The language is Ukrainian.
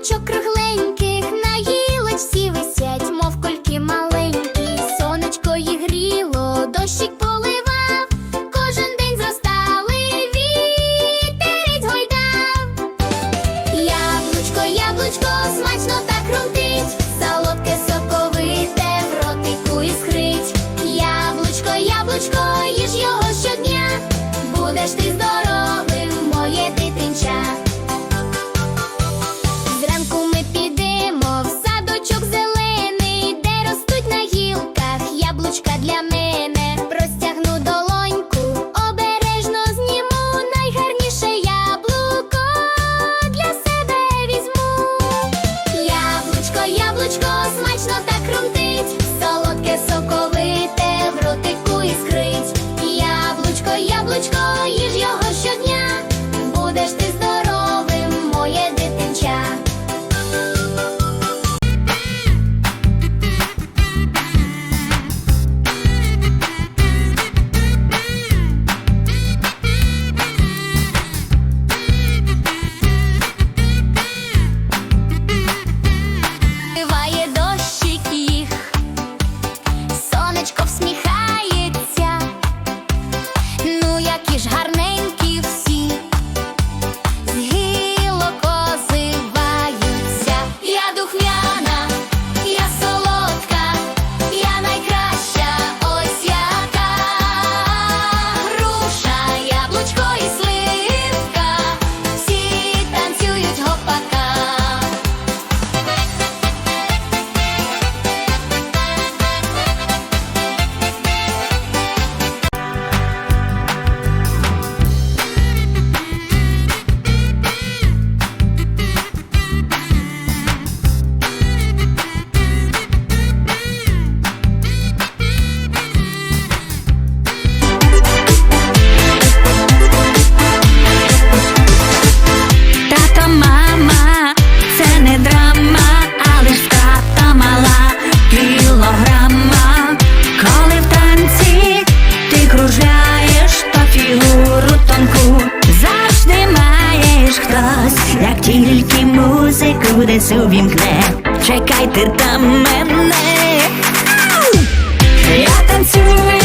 Яблучок кругленьких на гілочці висять, мов кольки маленькі. Сонечко їх гріло, дощик поливав, кожен день зростали, вітерець гойдав. Яблучко, яблучко, смачно так хрумтить, солодке соковите в ротику іскрить. Яблучко, яблучко, їж його щодня, будеш ти здоровим, яблучко, смачно так солодке соковите в іскрить. Яблучко, яблучко, їж його щодня, ж хтось, як тільки музику десь увімкне, чекайте там мене, я танцюю.